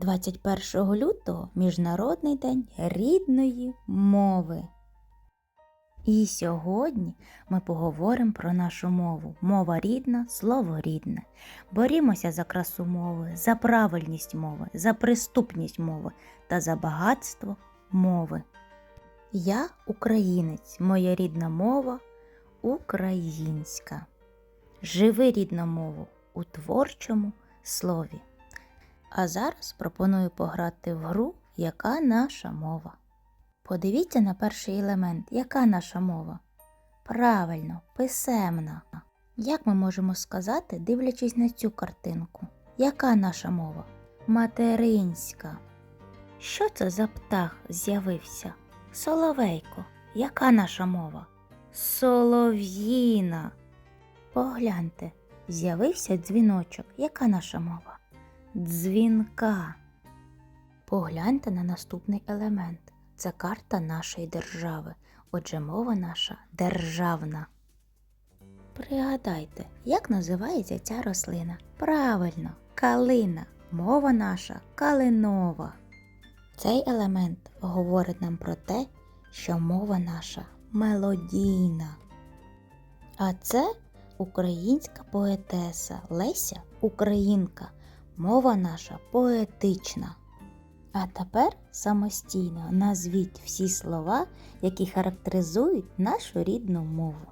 21 лютого Міжнародний день рідної мови. І сьогодні ми поговоримо про нашу мову. Мова рідна, слово рідне. Борімося за красу мови, за правильність мови, за приступність мови та за багатство мови. Я українець, моя рідна мова українська. Живи рідну мову у творчому слові. А зараз пропоную пограти в гру Яка наша мова. Подивіться на перший елемент, яка наша мова? Правильно, писемна. Як ми можемо сказати, дивлячись на цю картинку? Яка наша мова? Материнська. Що це за птах з'явився? Соловейко. Яка наша мова? Солов'їна. Погляньте, з'явився дзвіночок. Яка наша мова? Дзвінка. Погляньте на наступний елемент. Це карта нашої держави. Отже, мова наша державна. Пригадайте, як називається ця рослина? Правильно, калина. Мова наша калинова. Цей елемент говорить нам про те, що мова наша мелодійна. А це українська поетеса Леся Українка. Мова наша поетична. А тепер самостійно назвіть всі слова, які характеризують нашу рідну мову.